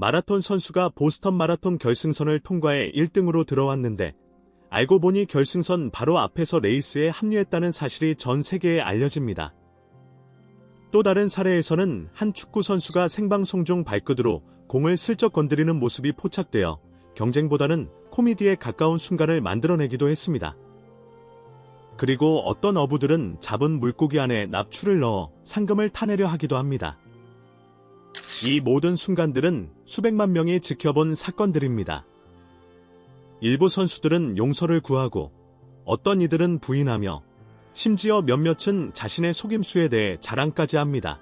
마라톤 선수가 보스턴 마라톤 결승선을 통과해 1등으로 들어왔는데 알고 보니 결승선 바로 앞에서 레이스에 합류했다는 사실이 전 세계에 알려집니다. 또 다른 사례에서는 한 축구 선수가 생방송 중 발끝으로 공을 슬쩍 건드리는 모습이 포착되어 경쟁보다는 코미디에 가까운 순간을 만들어내기도 했습니다. 그리고 어떤 어부들은 잡은 물고기 안에 납추를 넣어 상금을 타내려 하기도 합니다. 이 모든 순간들은 수백만 명이 지켜본 사건들입니다. 일부 선수들은 용서를 구하고 어떤 이들은 부인하며 심지어 몇몇은 자신의 속임수에 대해 자랑까지 합니다.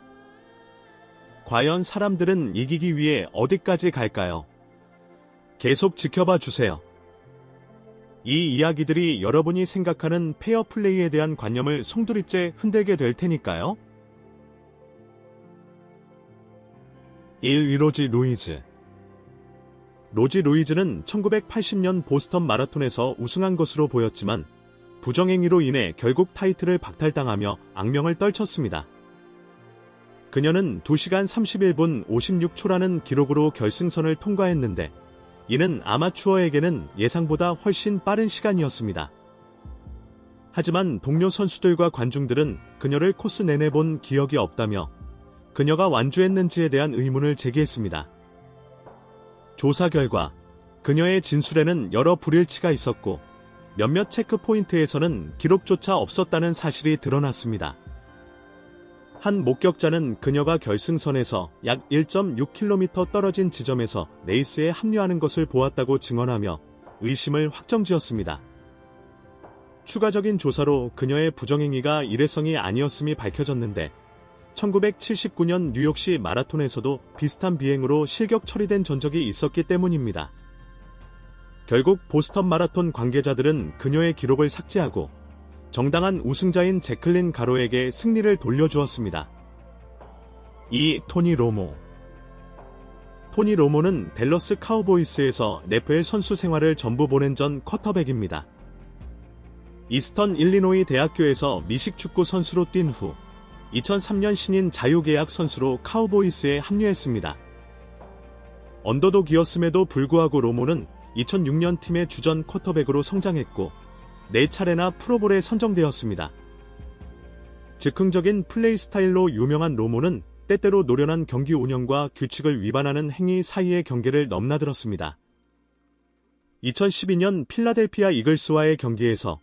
과연 사람들은 이기기 위해 어디까지 갈까요? 계속 지켜봐 주세요. 이 이야기들이 여러분이 생각하는 페어 플레이에 대한 관념을 송두리째 흔들게 될 테니까요. 1. 위 로지 루이즈 로지 루이즈는 1980년 보스턴 마라톤에서 우승한 것으로 보였지만 부정행위로 인해 결국 타이틀을 박탈당하며 악명을 떨쳤습니다. 그녀는 2시간 31분 56초라는 기록으로 결승선을 통과했는데 이는 아마추어에게는 예상보다 훨씬 빠른 시간이었습니다. 하지만 동료 선수들과 관중들은 그녀를 코스 내내 본 기억이 없다며 그녀가 완주했는지에 대한 의문을 제기했습니다. 조사 결과 그녀의 진술에는 여러 불일치가 있었고 몇몇 체크 포인트에서는 기록조차 없었다는 사실이 드러났습니다. 한 목격자는 그녀가 결승선에서 약 1.6km 떨어진 지점에서 레이스에 합류하는 것을 보았다고 증언하며 의심을 확정지었습니다. 추가적인 조사로 그녀의 부정행위가 일회성이 아니었음이 밝혀졌는데 1979년 뉴욕시 마라톤에서도 비슷한 비행으로 실격 처리된 전적이 있었기 때문입니다. 결국 보스턴 마라톤 관계자들은 그녀의 기록을 삭제하고 정당한 우승자인 제클린 가로에게 승리를 돌려주었습니다. 2. 토니 로모 토니 로모는 델러스 카우보이스에서 NFL 선수 생활을 전부 보낸 전 쿼터백입니다. 이스턴 일리노이 대학교에서 미식축구 선수로 뛴 후 2003년 신인 자유계약 선수로 카우보이스에 합류했습니다. 언더독이었음에도 불구하고 로모는 2006년 팀의 주전 쿼터백으로 성장했고 4차례나 프로볼에 선정되었습니다. 즉흥적인 플레이 스타일로 유명한 로모는 때때로 노련한 경기 운영과 규칙을 위반하는 행위 사이의 경계를 넘나들었습니다. 2012년 필라델피아 이글스와의 경기에서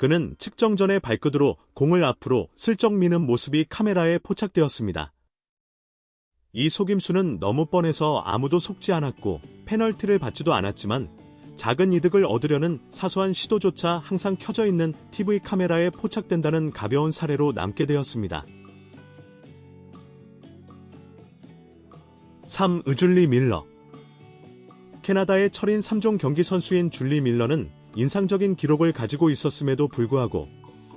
그는 측정 전에 발끝으로 공을 앞으로 슬쩍 미는 모습이 카메라에 포착되었습니다. 이 속임수는 너무 뻔해서 아무도 속지 않았고 페널티를 받지도 않았지만 작은 이득을 얻으려는 사소한 시도조차 항상 켜져 있는 TV 카메라에 포착된다는 가벼운 사례로 남게 되었습니다. 3. 의줄리 밀러 캐나다의 철인 3종 경기 선수인 줄리 밀러는 인상적인 기록을 가지고 있었음에도 불구하고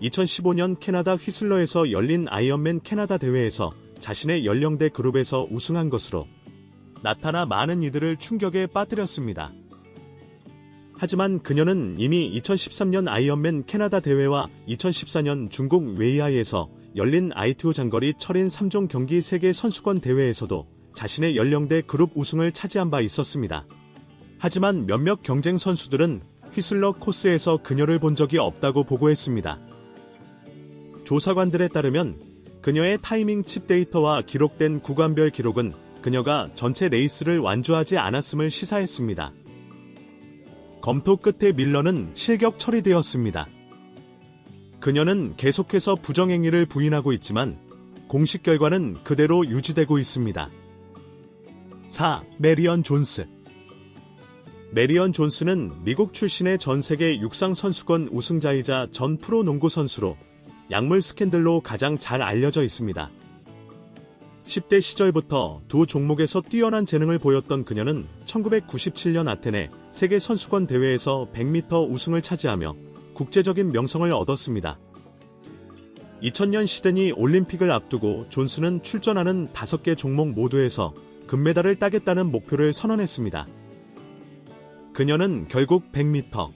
2015년 캐나다 휘슬러에서 열린 아이언맨 캐나다 대회에서 자신의 연령대 그룹에서 우승한 것으로 나타나 많은 이들을 충격에 빠뜨렸습니다. 하지만 그녀는 이미 2013년 아이언맨 캐나다 대회와 2014년 중국 웨이아이에서 열린 ITO 장거리 철인 3종 경기 세계 선수권 대회에서도 자신의 연령대 그룹 우승을 차지한 바 있었습니다. 하지만 몇몇 경쟁 선수들은 휘슬러 코스에서 그녀를 본 적이 없다고 보고했습니다. 조사관들에 따르면 그녀의 타이밍 칩 데이터와 기록된 구간별 기록은 그녀가 전체 레이스를 완주하지 않았음을 시사했습니다. 검토 끝에 밀러는 실격 처리되었습니다. 그녀는 계속해서 부정행위를 부인하고 있지만 공식 결과는 그대로 유지되고 있습니다. 4. 메리언 존스 메리언 존스는 미국 출신의 전 세계 육상 선수권 우승자이자 전 프로 농구 선수로 약물 스캔들로 가장 잘 알려져 있습니다. 10대 시절부터 두 종목에서 뛰어난 재능을 보였던 그녀는 1997년 아테네 세계 선수권 대회에서 100m 우승을 차지하며 국제적인 명성을 얻었습니다. 2000년 시드니 올림픽을 앞두고 존스는 출전하는 5개 종목 모두에서 금메달을 따겠다는 목표를 선언했습니다. 그녀는 결국 100m,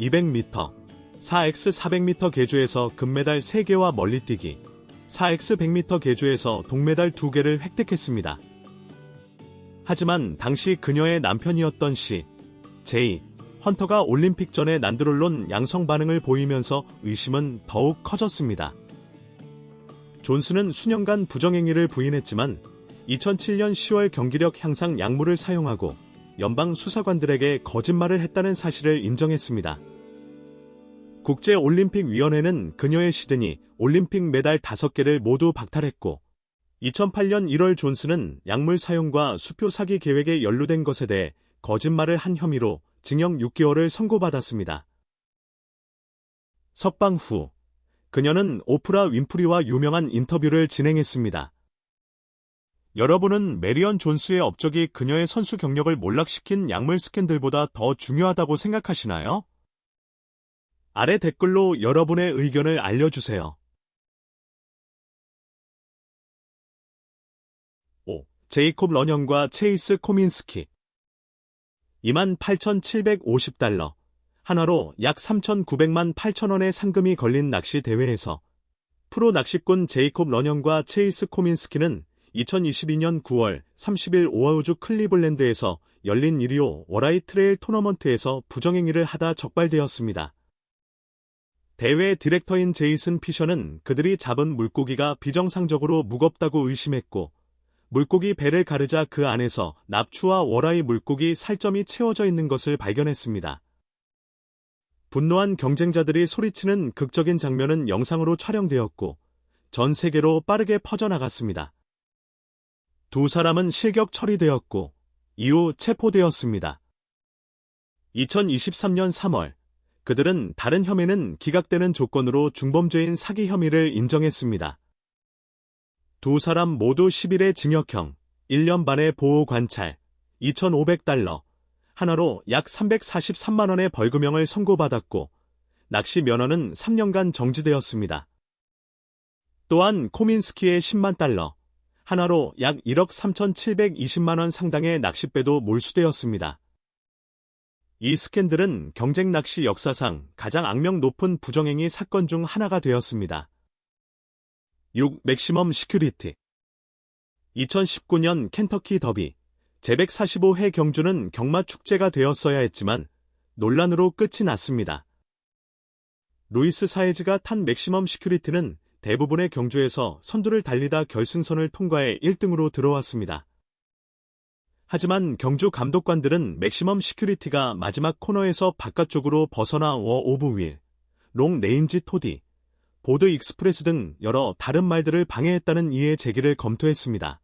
200m, 4x 400m 계주에서 금메달 3개와 멀리뛰기, 4x 100m 계주에서 동메달 2개를 획득했습니다. 하지만 당시 그녀의 남편이었던 시, 제이, 헌터가 올림픽 전에 난드롤론 양성 반응을 보이면서 의심은 더욱 커졌습니다. 존스는 수년간 부정행위를 부인했지만 2007년 10월 경기력 향상 약물을 사용하고 연방 수사관들에게 거짓말을 했다는 사실을 인정했습니다. 국제올림픽위원회는 그녀의 시드니 올림픽 메달 5개를 모두 박탈했고 2008년 1월 존스는 약물 사용과 수표 사기 계획에 연루된 것에 대해 거짓말을 한 혐의로 징역 6개월을 선고받았습니다. 석방 후 그녀는 오프라 윈프리와 유명한 인터뷰를 진행했습니다. 여러분은 메리언 존스의 업적이 그녀의 선수 경력을 몰락시킨 약물 스캔들보다 더 중요하다고 생각하시나요? 아래 댓글로 여러분의 의견을 알려주세요. 5. 제이콥 러년과 체이스 코민스키 28,750달러 한화로 약 3,900만 8천원의 상금이 걸린 낚시 대회에서 프로 낚시꾼 제이콥 러년과 체이스 코민스키는 2022년 9월 30일 오하우주 클리블랜드에서 열린 1호 워라이 트레일 토너먼트에서 부정행위를 하다 적발되었습니다. 대회 디렉터인 제이슨 피셔는 그들이 잡은 물고기가 비정상적으로 무겁다고 의심했고 물고기 배를 가르자 그 안에서 납추와 워라이 물고기 살점이 채워져 있는 것을 발견했습니다. 분노한 경쟁자들이 소리치는 극적인 장면은 영상으로 촬영되었고 전 세계로 빠르게 퍼져나갔습니다. 두 사람은 실격 처리되었고 이후 체포되었습니다. 2023년 3월 그들은 다른 혐의는 기각되는 조건으로 중범죄인 사기 혐의를 인정했습니다. 두 사람 모두 10일의 징역형, 1년 반의 보호 관찰, 2,500달러, 하나로 약 343만원의 벌금형을 선고받았고, 낚시 면허는 3년간 정지되었습니다. 또한 코민스키의 10만 달러, 하나로 약 1억 3,720만원 상당의 낚싯배도 몰수되었습니다. 이 스캔들은 경쟁 낚시 역사상 가장 악명 높은 부정행위 사건 중 하나가 되었습니다. 6. 맥시멈 시큐리티 2019년 켄터키 더비 제145회 경주는 경마 축제가 되었어야 했지만 논란으로 끝이 났습니다. 루이스 사이즈가 탄 맥시멈 시큐리티는 대부분의 경주에서 선두를 달리다 결승선을 통과해 1등으로 들어왔습니다. 하지만 경주 감독관들은 맥시멈 시큐리티가 마지막 코너에서 바깥쪽으로 벗어나 워 오브 윌, 롱 레인지 토디, 보드 익스프레스 등 여러 다른 말들을 방해했다는 이해 제기를 검토했습니다.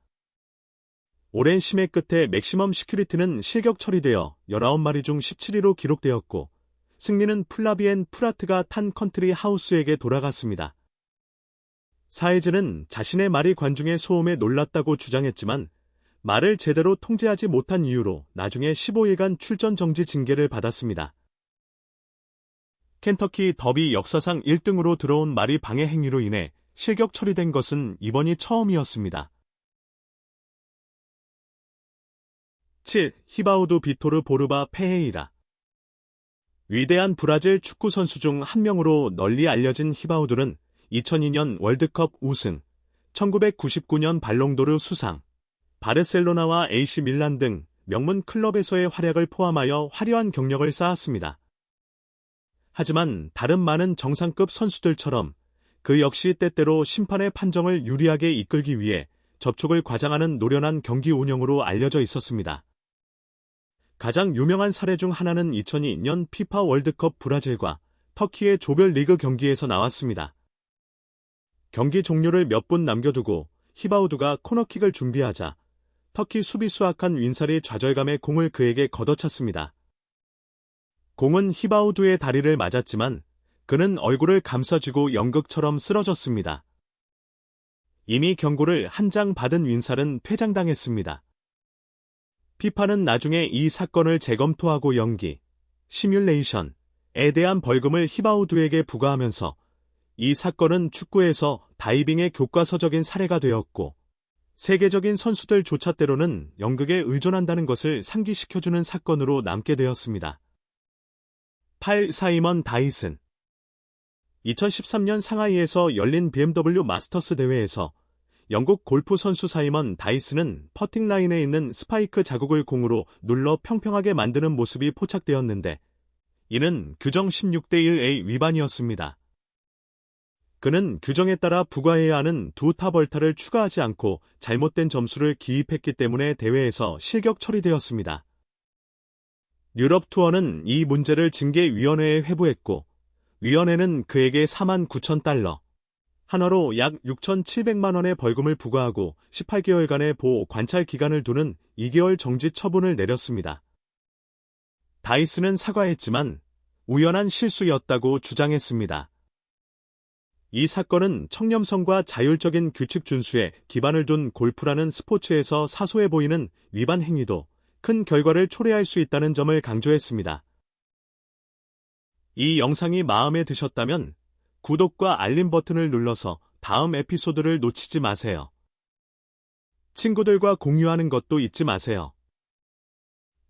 오랜 심해 끝에 맥시멈 시큐리티는 실격 처리되어 19마리 중 17위로 기록되었고 승리는 플라비엔 프라트가 탄 컨트리 하우스에게 돌아갔습니다. 사이즈는 자신의 말이 관중의 소음에 놀랐다고 주장했지만 말을 제대로 통제하지 못한 이유로 나중에 15일간 출전 정지 징계를 받았습니다. 켄터키 더비 역사상 1등으로 들어온 말이 방해 행위로 인해 실격 처리된 것은 이번이 처음이었습니다. 7. 히바우드 비토르 보르바 페헤이라 위대한 브라질 축구 선수 중 한 명으로 널리 알려진 히바우드는 2002년 월드컵 우승, 1999년 발롱도르 수상, 바르셀로나와 AC 밀란 등 명문 클럽에서의 활약을 포함하여 화려한 경력을 쌓았습니다. 하지만 다른 많은 정상급 선수들처럼 그 역시 때때로 심판의 판정을 유리하게 이끌기 위해 접촉을 과장하는 노련한 경기 운영으로 알려져 있었습니다. 가장 유명한 사례 중 하나는 2002년 피파 월드컵 브라질과 터키의 조별 리그 경기에서 나왔습니다. 경기 종료를 몇 분 남겨두고 히바우드가 코너킥을 준비하자 터키 수비수 악한 윈살이 좌절감에 공을 그에게 걷어찼습니다. 공은 히바우드의 다리를 맞았지만 그는 얼굴을 감싸쥐고 연극처럼 쓰러졌습니다. 이미 경고를 한 장 받은 윈살은 퇴장당했습니다. 피파는 나중에 이 사건을 재검토하고 연기, 시뮬레이션에 대한 벌금을 히바우드에게 부과하면서 이 사건은 축구에서 다이빙의 교과서적인 사례가 되었고 세계적인 선수들조차 때로는 연극에 의존한다는 것을 상기시켜주는 사건으로 남게 되었습니다. 8. 사이먼 다이슨 2013년 상하이에서 열린 BMW 마스터스 대회에서 영국 골프 선수 사이먼 다이스는 퍼팅 라인에 있는 스파이크 자국을 공으로 눌러 평평하게 만드는 모습이 포착되었는데 이는 규정 16대 1의 위반이었습니다. 그는 규정에 따라 부과해야 하는 두 타벌타를 추가하지 않고 잘못된 점수를 기입했기 때문에 대회에서 실격 처리되었습니다. 유럽 투어는 이 문제를 징계위원회에 회부했고 위원회는 그에게 4만 9천 달러, 한화로 약 6,700만 원의 벌금을 부과하고 18개월간의 보호 관찰 기간을 두는 2개월 정지 처분을 내렸습니다. 다이스는 사과했지만 우연한 실수였다고 주장했습니다. 이 사건은 청렴성과 자율적인 규칙 준수에 기반을 둔 골프라는 스포츠에서 사소해 보이는 위반 행위도 큰 결과를 초래할 수 있다는 점을 강조했습니다. 이 영상이 마음에 드셨다면 구독과 알림 버튼을 눌러서 다음 에피소드를 놓치지 마세요. 친구들과 공유하는 것도 잊지 마세요.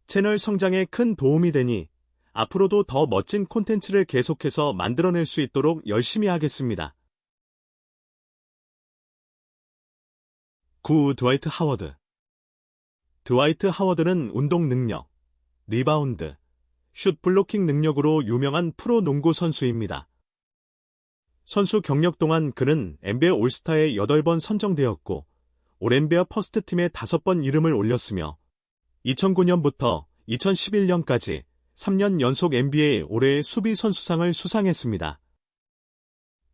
채널 성장에 큰 도움이 되니 앞으로도 더 멋진 콘텐츠를 계속해서 만들어낼 수 있도록 열심히 하겠습니다. 9. 드와이트 하워드 드와이트 하워드는 운동 능력, 리바운드, 슛 블로킹 능력으로 유명한 프로 농구 선수입니다. 선수 경력 동안 그는 NBA 올스타에 8번 선정되었고 올 NBA 퍼스트팀에 5번 이름을 올렸으며 2009년부터 2011년까지 3년 연속 NBA 올해의 수비 선수상을 수상했습니다.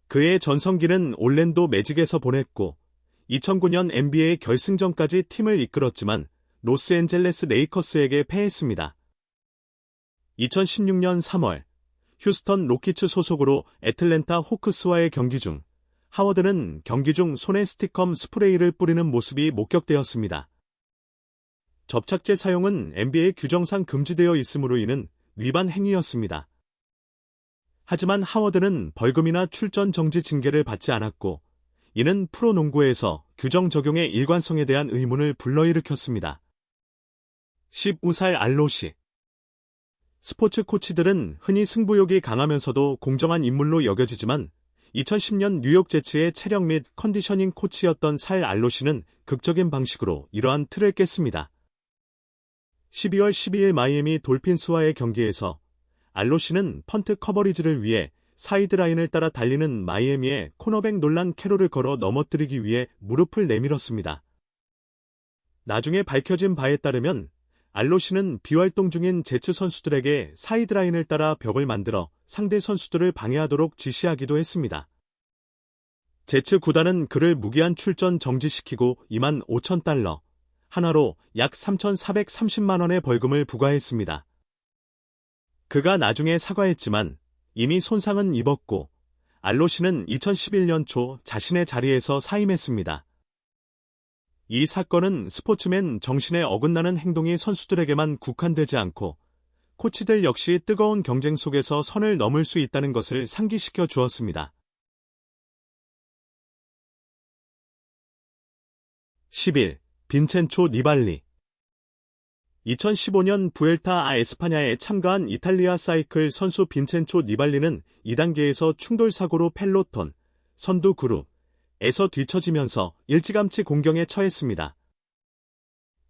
그의 전성기는 올랜도 매직에서 보냈고 2009년 NBA 결승전까지 팀을 이끌었지만 로스앤젤레스 레이커스에게 패했습니다. 2016년 3월 휴스턴 로키츠 소속으로 애틀랜타 호크스와의 경기 중 하워드는 경기 중 손에 스티컴 스프레이를 뿌리는 모습이 목격되었습니다. 접착제 사용은 NBA 규정상 금지되어 있으므로 인한 위반 행위였습니다. 하지만 하워드는 벌금이나 출전 정지 징계를 받지 않았고 이는 프로농구에서 규정 적용의 일관성에 대한 의문을 불러일으켰습니다. 15살 알로시 스포츠 코치들은 흔히 승부욕이 강하면서도 공정한 인물로 여겨지지만 2010년 뉴욕 제츠의 체력 및 컨디셔닝 코치였던 살 알로시는 극적인 방식으로 이러한 틀을 깼습니다. 12월 12일 마이애미 돌핀스와의 경기에서 알로시는 펀트 커버리지를 위해 사이드라인을 따라 달리는 마이애미의 코너백 논란 캐롤을 걸어 넘어뜨리기 위해 무릎을 내밀었습니다. 나중에 밝혀진 바에 따르면 알로시는 비활동 중인 제츠 선수들에게 사이드라인을 따라 벽을 만들어 상대 선수들을 방해하도록 지시하기도 했습니다. 제츠 구단은 그를 무기한 출전 정지시키고 2만 5천 달러, 하나로 약 3,430만 원의 벌금을 부과했습니다. 그가 나중에 사과했지만 이미 손상은 입었고 알로시는 2011년 초 자신의 자리에서 사임했습니다. 이 사건은 스포츠맨 정신에 어긋나는 행동이 선수들에게만 국한되지 않고 코치들 역시 뜨거운 경쟁 속에서 선을 넘을 수 있다는 것을 상기시켜 주었습니다. 10일 빈첸초 니발리 2015년 부엘타 아 에스파냐에 참가한 이탈리아 사이클 선수 빈첸초 니발리는 2단계에서 충돌 사고로 펠로톤, 선두 그룹, 에서 뒤처지면서 일찌감치 공경에 처했습니다.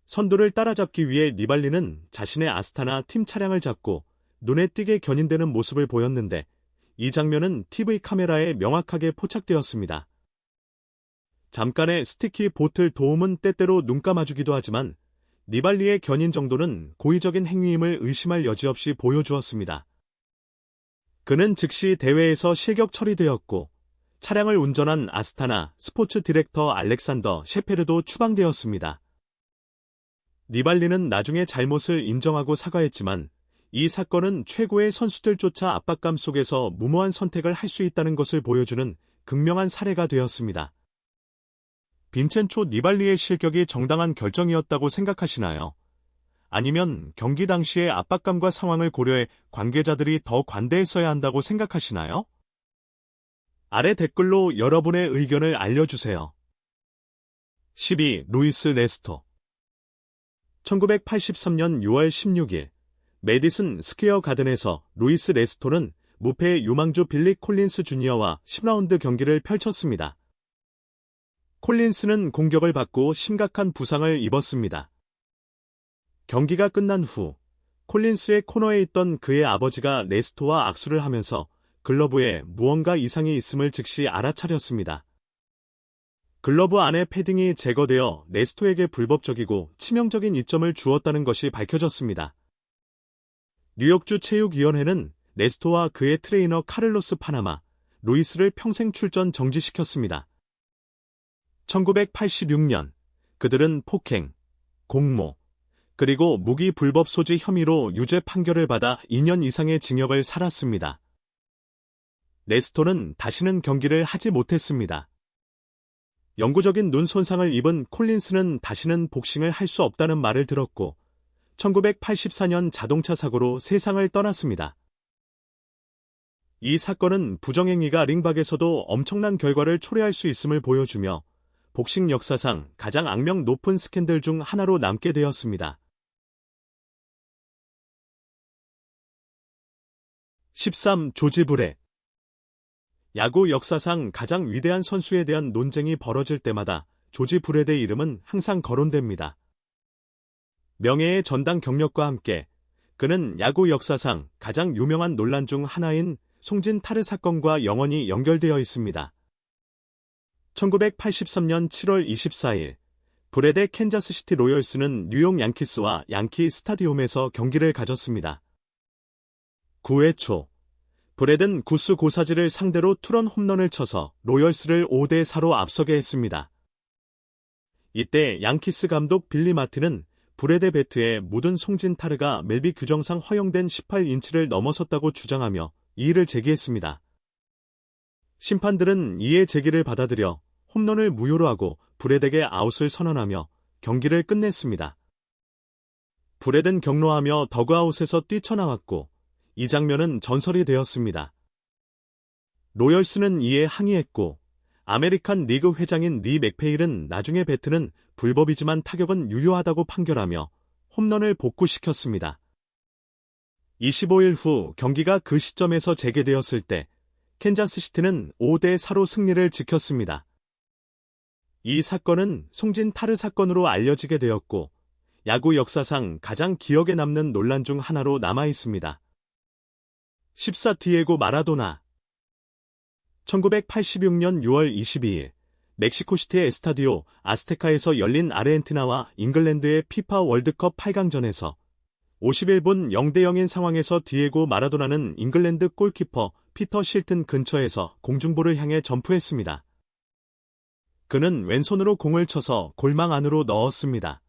선두를 따라잡기 위해 니발리는 자신의 아스타나 팀 차량을 잡고 눈에 띄게 견인되는 모습을 보였는데 이 장면은 TV 카메라에 명확하게 포착되었습니다. 잠깐의 스티키 보틀 도움은 때때로 눈 감아주기도 하지만 니발리의 견인 정도는 고의적인 행위임을 의심할 여지 없이 보여주었습니다. 그는 즉시 대회에서 실격 처리되었고 차량을 운전한 아스타나 스포츠 디렉터 알렉산더 셰페르도 추방되었습니다. 니발리는 나중에 잘못을 인정하고 사과했지만 이 사건은 최고의 선수들조차 압박감 속에서 무모한 선택을 할 수 있다는 것을 보여주는 극명한 사례가 되었습니다. 빈첸초 니발리의 실격이 정당한 결정이었다고 생각하시나요? 아니면 경기 당시의 압박감과 상황을 고려해 관계자들이 더 관대했어야 한다고 생각하시나요? 아래 댓글로 여러분의 의견을 알려주세요. 12. 루이스 레스토 1983년 6월 16일 메디슨 스퀘어 가든에서 루이스 레스토는 무패 유망주 빌리 콜린스 주니어와 10라운드 경기를 펼쳤습니다. 콜린스는 공격을 받고 심각한 부상을 입었습니다. 경기가 끝난 후 콜린스의 코너에 있던 그의 아버지가 레스토와 악수를 하면서 글러브에 무언가 이상이 있음을 즉시 알아차렸습니다. 글러브 안의 패딩이 제거되어 레스토에게 불법적이고 치명적인 이점을 주었다는 것이 밝혀졌습니다. 뉴욕주 체육위원회는 레스토와 그의 트레이너 카를로스 파나마, 루이스를 평생 출전 정지시켰습니다. 1986년 그들은 폭행, 공모, 그리고 무기 불법 소지 혐의로 유죄 판결을 받아 2년 이상의 징역을 살았습니다. 레스토는 다시는 경기를 하지 못했습니다. 영구적인 눈 손상을 입은 콜린스는 다시는 복싱을 할 수 없다는 말을 들었고 1984년 자동차 사고로 세상을 떠났습니다. 이 사건은 부정행위가 링박에서도 엄청난 결과를 초래할 수 있음을 보여주며 복싱 역사상 가장 악명 높은 스캔들 중 하나로 남게 되었습니다. 13. 조지 브레 야구 역사상 가장 위대한 선수에 대한 논쟁이 벌어질 때마다 조지 브레드의 이름은 항상 거론됩니다. 명예의 전당 경력과 함께 그는 야구 역사상 가장 유명한 논란 중 하나인 송진 타르 사건과 영원히 연결되어 있습니다. 1983년 7월 24일 브레드 캔자스시티 로열스는 뉴욕 양키스와 양키 스타디움에서 경기를 가졌습니다. 9회 초 브레든 구스 고사지를 상대로 투런 홈런을 쳐서 로열스를 5대 4로 앞서게 했습니다. 이때 양키스 감독 빌리 마틴은 브레드 배트에 묻은 송진 타르가 멜비 규정상 허용된 18인치를 넘어섰다고 주장하며 이의를 제기했습니다. 심판들은 이의 제기를 받아들여 홈런을 무효로 하고 브레드에게 아웃을 선언하며 경기를 끝냈습니다. 브레든 경로하며 더그아웃에서 뛰쳐나왔고 이 장면은 전설이 되었습니다. 로열스는 이에 항의했고 아메리칸 리그 회장인 리 맥페일은 나중에 배트는 불법이지만 타격은 유효하다고 판결하며 홈런을 복구시켰습니다. 25일 후 경기가 그 시점에서 재개되었을 때 캔자스시티는 5대 4로 승리를 지켰습니다. 이 사건은 송진 타르 사건으로 알려지게 되었고 야구 역사상 가장 기억에 남는 논란 중 하나로 남아 있습니다. 14 디에고 마라도나 1986년 6월 22일 멕시코시티의 에스타디오 아스테카에서 열린 아르헨티나와 잉글랜드의 피파 월드컵 8강전에서 51분 0대0인 상황에서 디에고 마라도나는 잉글랜드 골키퍼 피터 실튼 근처에서 공중볼을 향해 점프했습니다. 그는 왼손으로 공을 쳐서 골망 안으로 넣었습니다.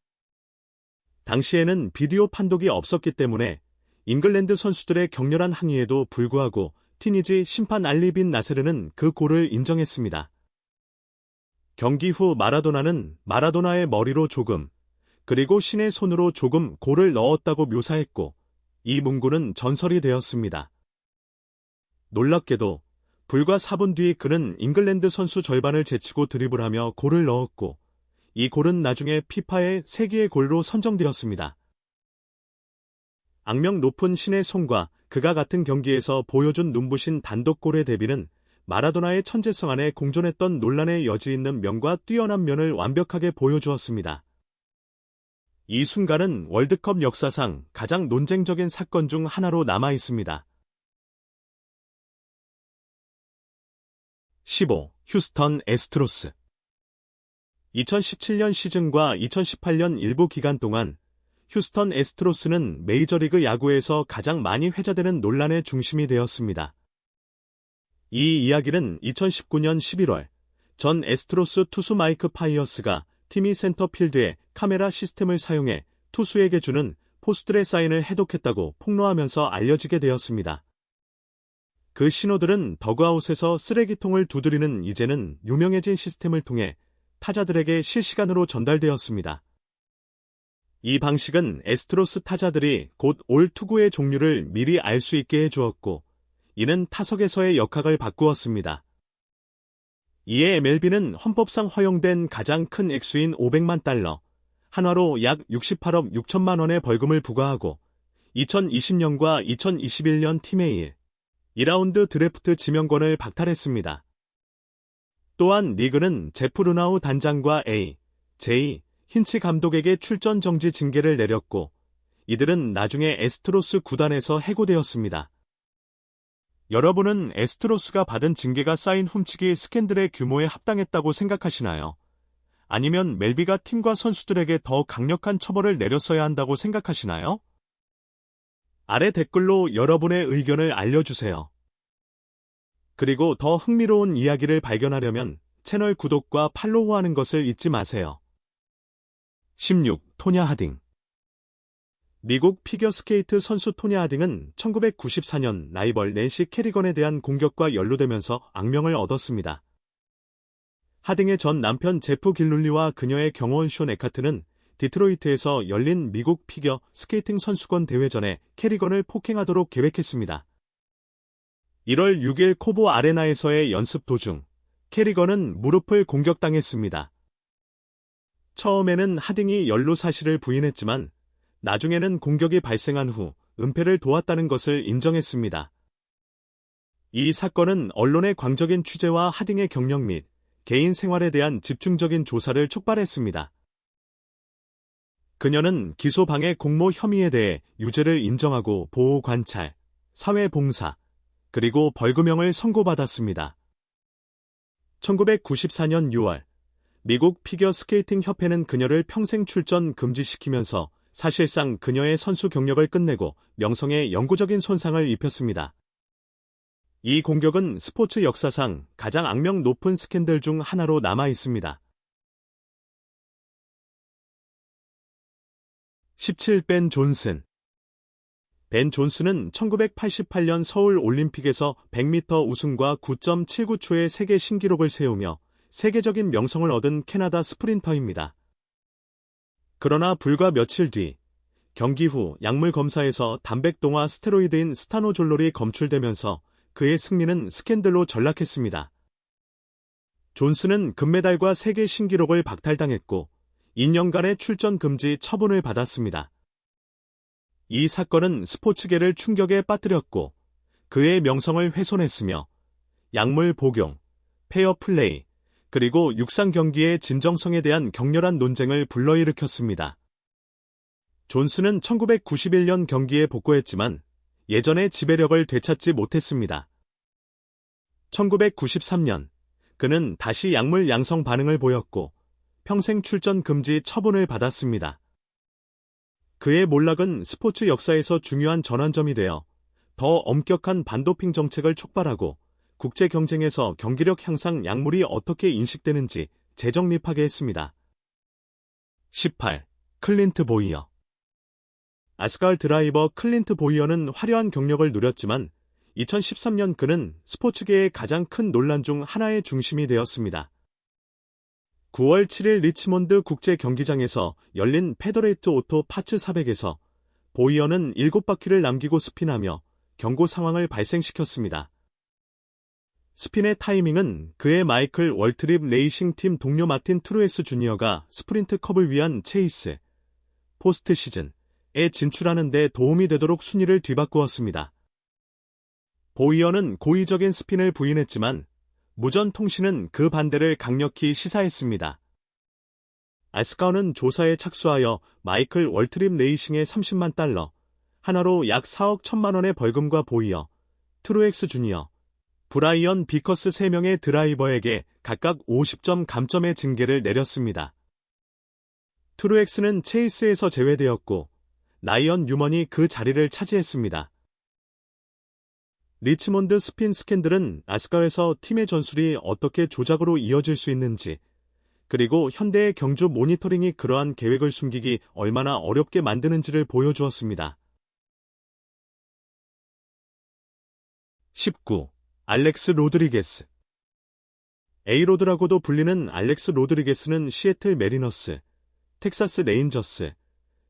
당시에는 비디오 판독이 없었기 때문에 잉글랜드 선수들의 격렬한 항의에도 불구하고 티니지 심판 알리빈 나세르는 그 골을 인정했습니다. 경기 후 마라도나는 마라도나의 머리로 조금, 그리고 신의 손으로 조금 골을 넣었다고 묘사했고, 이 문구는 전설이 되었습니다. 놀랍게도 불과 4분 뒤 그는 잉글랜드 선수 절반을 제치고 드리블하며 골을 넣었고, 이 골은 나중에 피파의 세계의 골로 선정되었습니다. 악명 높은 신의 손과 그가 같은 경기에서 보여준 눈부신 단독골의 대비는 마라도나의 천재성 안에 공존했던 논란의 여지 있는 면과 뛰어난 면을 완벽하게 보여주었습니다. 이 순간은 월드컵 역사상 가장 논쟁적인 사건 중 하나로 남아 있습니다. 15. 휴스턴 에스트로스 2017년 시즌과 2018년 일부 기간 동안 휴스턴 에스트로스는 메이저리그 야구에서 가장 많이 회자되는 논란의 중심이 되었습니다. 이 이야기는 2019년 11월 전 에스트로스 투수 마이크 파이어스가 팀이 센터필드에 카메라 시스템을 사용해 투수에게 주는 포스트의 사인을 해독했다고 폭로하면서 알려지게 되었습니다. 그 신호들은 더그아웃에서 쓰레기통을 두드리는 이제는 유명해진 시스템을 통해 타자들에게 실시간으로 전달되었습니다. 이 방식은 에스트로스 타자들이 곧 올 투구의 종류를 미리 알 수 있게 해주었고, 이는 타석에서의 역학을 바꾸었습니다. 이에 MLB는 헌법상 허용된 가장 큰 액수인 500만 달러, 한화로 약 68억 6천만 원의 벌금을 부과하고 2020년과 2021년 팀의 일, 2라운드 드래프트 지명권을 박탈했습니다. 또한 리그는 제프 루나우 단장과 A, J, 힌치 감독에게 출전 정지 징계를 내렸고 이들은 나중에 에스트로스 구단에서 해고되었습니다. 여러분은 에스트로스가 받은 징계가 쌓인 훔치기 스캔들의 규모에 합당했다고 생각하시나요? 아니면 멜비가 팀과 선수들에게 더 강력한 처벌을 내렸어야 한다고 생각하시나요? 아래 댓글로 여러분의 의견을 알려주세요. 그리고 더 흥미로운 이야기를 발견하려면 채널 구독과 팔로우하는 것을 잊지 마세요. 16. 토냐 하딩 미국 피겨스케이트 선수 토냐 하딩은 1994년 라이벌 낸시 캐리건에 대한 공격과 연루되면서 악명을 얻었습니다. 하딩의 전 남편 제프 길룰리와 그녀의 경호원 쇼 에카트는 디트로이트에서 열린 미국 피겨 스케이팅 선수권 대회전에 캐리건을 폭행하도록 계획했습니다. 1월 6일 코보 아레나에서의 연습 도중 캐리건은 무릎을 공격당했습니다. 처음에는 하딩이 연루 사실을 부인했지만 나중에는 공격이 발생한 후 은폐를 도왔다는 것을 인정했습니다. 이 사건은 언론의 광적인 취재와 하딩의 경력 및 개인 생활에 대한 집중적인 조사를 촉발했습니다. 그녀는 기소방해 공모 혐의에 대해 유죄를 인정하고 보호 관찰, 사회 봉사, 그리고 벌금형을 선고받았습니다. 1994년 6월, 미국 피겨 스케이팅 협회는 그녀를 평생 출전 금지시키면서 사실상 그녀의 선수 경력을 끝내고 명성에 영구적인 손상을 입혔습니다. 이 공격은 스포츠 역사상 가장 악명 높은 스캔들 중 하나로 남아 있습니다. 17. 벤 존슨 벤 존슨은 1988년 서울 올림픽에서 100m 우승과 9.79초의 세계 신기록을 세우며 세계적인 명성을 얻은 캐나다 스프린터입니다. 그러나 불과 며칠 뒤 경기 후 약물 검사에서 단백동화 스테로이드인 스타노졸롤이 검출되면서 그의 승리는 스캔들로 전락했습니다. 존슨은 금메달과 세계 신기록을 박탈당했고 2년간의 출전 금지 처분을 받았습니다. 이 사건은 스포츠계를 충격에 빠뜨렸고 그의 명성을 훼손했으며 약물 복용, 페어 플레이, 그리고 육상 경기의 진정성에 대한 격렬한 논쟁을 불러일으켰습니다. 존스는 1991년 경기에 복구했지만 예전의 지배력을 되찾지 못했습니다. 1993년 그는 다시 약물 양성 반응을 보였고 평생 출전 금지 처분을 받았습니다. 그의 몰락은 스포츠 역사에서 중요한 전환점이 되어 더 엄격한 반도핑 정책을 촉발하고 국제 경쟁에서 경기력 향상 약물이 어떻게 인식되는지 재정립하게 했습니다. 18. 클린트 보이어 아스갈 드라이버 클린트 보이어는 화려한 경력을 누렸지만 2013년 그는 스포츠계의 가장 큰 논란 중 하나의 중심이 되었습니다. 9월 7일 리치몬드 국제 경기장에서 열린 페더레이트 오토 파츠 400에서 보이어는 7바퀴를 남기고 스핀하며 경고 상황을 발생시켰습니다. 스핀의 타이밍은 그의 마이클 월트립 레이싱 팀 동료 마틴 트루엑스 주니어가 스프린트 컵을 위한 체이스, 포스트 시즌에 진출하는 데 도움이 되도록 순위를 뒤바꾸었습니다. 보이어는 고의적인 스핀을 부인했지만 무전 통신은 그 반대를 강력히 시사했습니다. 아스카우는 조사에 착수하여 마이클 월트립 레이싱의 30만 달러, 하나로 약 4억 1천만 원의 벌금과 보이어, 트루엑스 주니어, 브라이언 비커스 3명의 드라이버에게 각각 50점 감점의 징계를 내렸습니다. 트루엑스는 체이스에서 제외되었고 나이언 유먼이 그 자리를 차지했습니다. 리치몬드 스핀 스캔들은 아스카에서 팀의 전술이 어떻게 조작으로 이어질 수 있는지 그리고 현대의 경주 모니터링이 그러한 계획을 숨기기 얼마나 어렵게 만드는지를 보여주었습니다. 19. 알렉스 로드리게스 에이로드라고도 불리는 알렉스 로드리게스는 시애틀 메리너스, 텍사스 레인저스,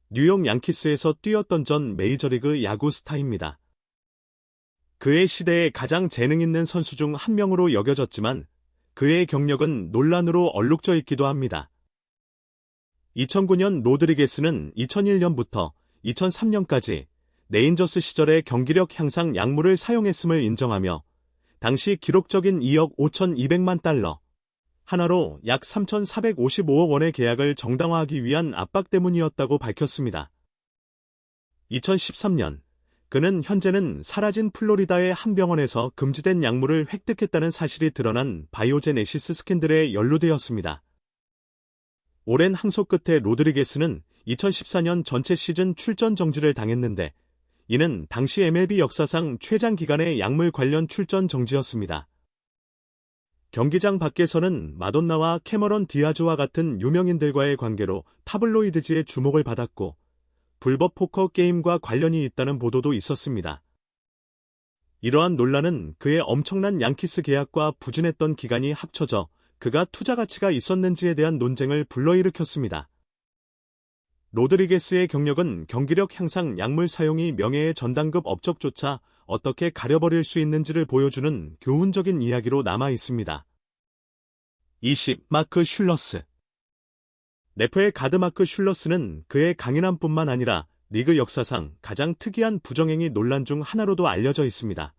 뉴욕 양키스에서 뛰었던 전 메이저리그 야구 스타입니다. 그의 시대에 가장 재능 있는 선수 중 한 명으로 여겨졌지만 그의 경력은 논란으로 얼룩져 있기도 합니다. 2009년 로드리게스는 2001년부터 2003년까지 레인저스 시절의 경기력 향상 약물을 사용했음을 인정하며 당시 기록적인 2억 5,200만 달러, 하나로 약 3,455억 원의 계약을 정당화하기 위한 압박 때문이었다고 밝혔습니다. 2013년 그는 현재는 사라진 플로리다의 한 병원에서 금지된 약물을 획득했다는 사실이 드러난 바이오제네시스 스캔들에 연루되었습니다. 오랜 항소 끝에 로드리게스는 2014년 전체 시즌 출전 정지를 당했는데 이는 당시 MLB 역사상 최장 기간의 약물 관련 출전 정지였습니다. 경기장 밖에서는 마돈나와 캐머런 디아즈와 같은 유명인들과의 관계로 타블로이드지의 주목을 받았고 불법 포커 게임과 관련이 있다는 보도도 있었습니다. 이러한 논란은 그의 엄청난 양키스 계약과 부진했던 기간이 합쳐져 그가 투자 가치가 있었는지에 대한 논쟁을 불러일으켰습니다. 로드리게스의 경력은 경기력 향상 약물 사용이 명예의 전당급 업적조차 어떻게 가려버릴 수 있는지를 보여주는 교훈적인 이야기로 남아 있습니다. 20. 마크 슐러스 네프의 가드마크 슐러스는 그의 강인함뿐만 아니라 리그 역사상 가장 특이한 부정행위 논란 중 하나로도 알려져 있습니다.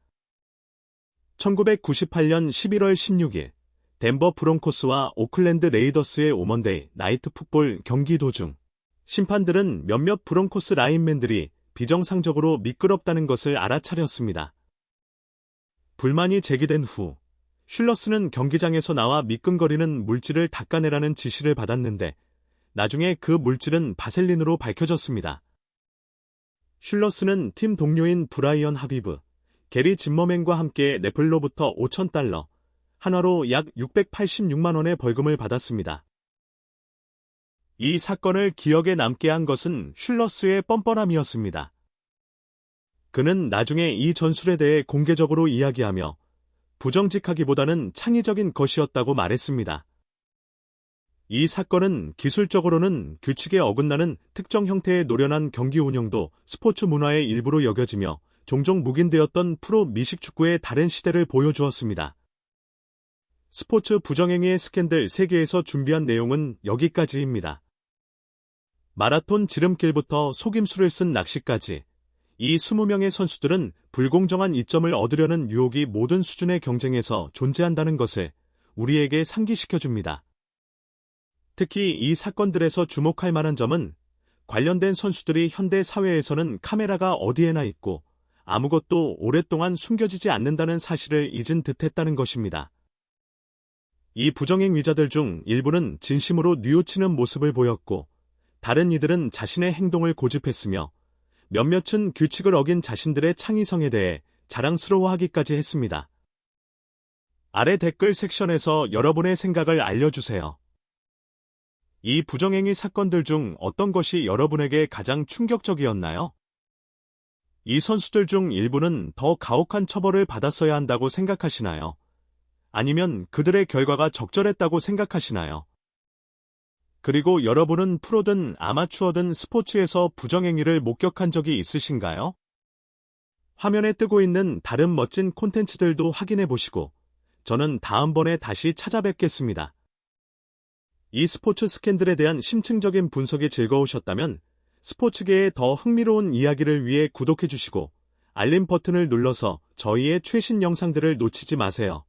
1998년 11월 16일 덴버 브론코스와 오클랜드 레이더스의 오먼데이 나이트 풋볼 경기 도중 심판들은 몇몇 브론코스 라인맨들이 비정상적으로 미끄럽다는 것을 알아차렸습니다. 불만이 제기된 후 슐러스는 경기장에서 나와 미끈거리는 물질을 닦아내라는 지시를 받았는데 나중에 그 물질은 바셀린으로 밝혀졌습니다. 슐러스는 팀 동료인 브라이언 하비브, 게리 짐머맨과 함께 네플로부터 5천달러, 한화로 약 686만 원의 벌금을 받았습니다. 이 사건을 기억에 남게 한 것은 슐러스의 뻔뻔함이었습니다. 그는 나중에 이 전술에 대해 공개적으로 이야기하며 부정직하기보다는 창의적인 것이었다고 말했습니다. 이 사건은 기술적으로는 규칙에 어긋나는 특정 형태의 노련한 경기 운영도 스포츠 문화의 일부로 여겨지며 종종 묵인되었던 프로 미식축구의 다른 시대를 보여주었습니다. 스포츠 부정행위의 스캔들 3개에서 준비한 내용은 여기까지입니다. 마라톤 지름길부터 속임수를 쓴 낚시까지 이 20명의 선수들은 불공정한 이점을 얻으려는 유혹이 모든 수준의 경쟁에서 존재한다는 것을 우리에게 상기시켜줍니다. 특히 이 사건들에서 주목할 만한 점은 관련된 선수들이 현대 사회에서는 카메라가 어디에나 있고 아무것도 오랫동안 숨겨지지 않는다는 사실을 잊은 듯 했다는 것입니다. 이 부정행 위자들 중 일부는 진심으로 뉘우치는 모습을 보였고 다른 이들은 자신의 행동을 고집했으며 몇몇은 규칙을 어긴 자신들의 창의성에 대해 자랑스러워하기까지 했습니다. 아래 댓글 섹션에서 여러분의 생각을 알려주세요. 이 부정행위 사건들 중 어떤 것이 여러분에게 가장 충격적이었나요? 이 선수들 중 일부는 더 가혹한 처벌을 받았어야 한다고 생각하시나요? 아니면 그들의 결과가 적절했다고 생각하시나요? 그리고 여러분은 프로든 아마추어든 스포츠에서 부정행위를 목격한 적이 있으신가요? 화면에 뜨고 있는 다른 멋진 콘텐츠들도 확인해 보시고 저는 다음번에 다시 찾아뵙겠습니다. 이 스포츠 스캔들에 대한 심층적인 분석이 즐거우셨다면 스포츠계의 더 흥미로운 이야기를 위해 구독해 주시고 알림 버튼을 눌러서 저희의 최신 영상들을 놓치지 마세요.